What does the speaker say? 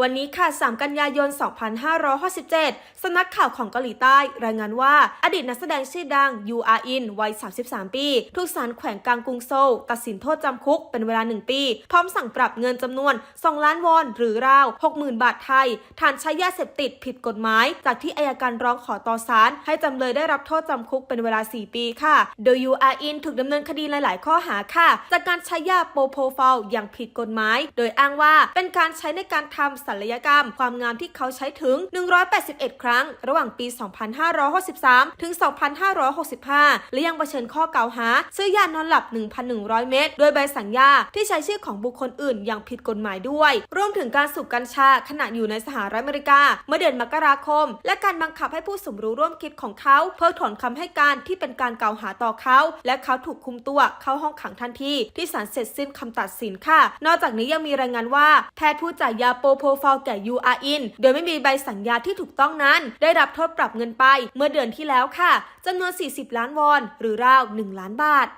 วันนี้ค่ะ 3 กันยายน 2567สำนักข่าวของเกาหลีใต้ รายงานว่า อดีตนักแสดงชื่อดังยูอาอินวัย 33 ปี ถูกศาลแขวงกลางกรุงโซล ตัดสินโทษจำคุกเป็นเวลา 1 ปี พร้อมสั่งปรับเงินจำนวน 2 ล้านวอน หรือราว 60,000 บาทไทย ฐานใช้ยาเสพติดผิดกฎหมาย จากที่อายการร้องขอต่อศาลให้จำเลยได้รับโทษจำคุกเป็นเวลา 4 ปีค่ะ โดยยูอาอินถูกดำเนินคดีหลาย ๆ ข้อหาค่ะ จากการใช้ยาโปรโพฟอลอย่างผิดกฎหมาย โดยอ้างว่าเป็นการใช้ในการทำศัลยกรรม ความงามที่เขาใช้ถึง 181 ครั้ง ระหว่างปี 2563 ถึง 2565 และยังเผชิญข้อกล่าวหา ซื้อยานอนหลับ 1,100 เม็ดโดยใบสั่งยาที่ใช้ชื่อของบุคคลอื่นอย่างผิดกฎหมายด้วย รวมถึงการสูบกัญชาขณะอยู่ในสหรัฐอเมริกา เมื่อเดือนมกราคม และการบังคับให้ผู้สมรู้ร่วมคิดของเขาเพิกถอนคำให้การที่เป็นการกล่าวหาต่อเขา และเขาถูกคุมตัวเข้าห้องขังทันทีที่ศาลเสร็จสิ้นคำตัดสินค่ะ นอกจากนี้ยังมีรายงานว่าแพทย์ผู้จ่ายยาโปโพฟอลแก่ยูอาอินโดยไม่มีใบสัญญาที่ถูกต้องนั้น ได้รับโทษปรับเงินไปเมื่อเดือนที่แล้วค่ะจำนวน 40 ล้านวอน หรือราว 1 ล้านบาท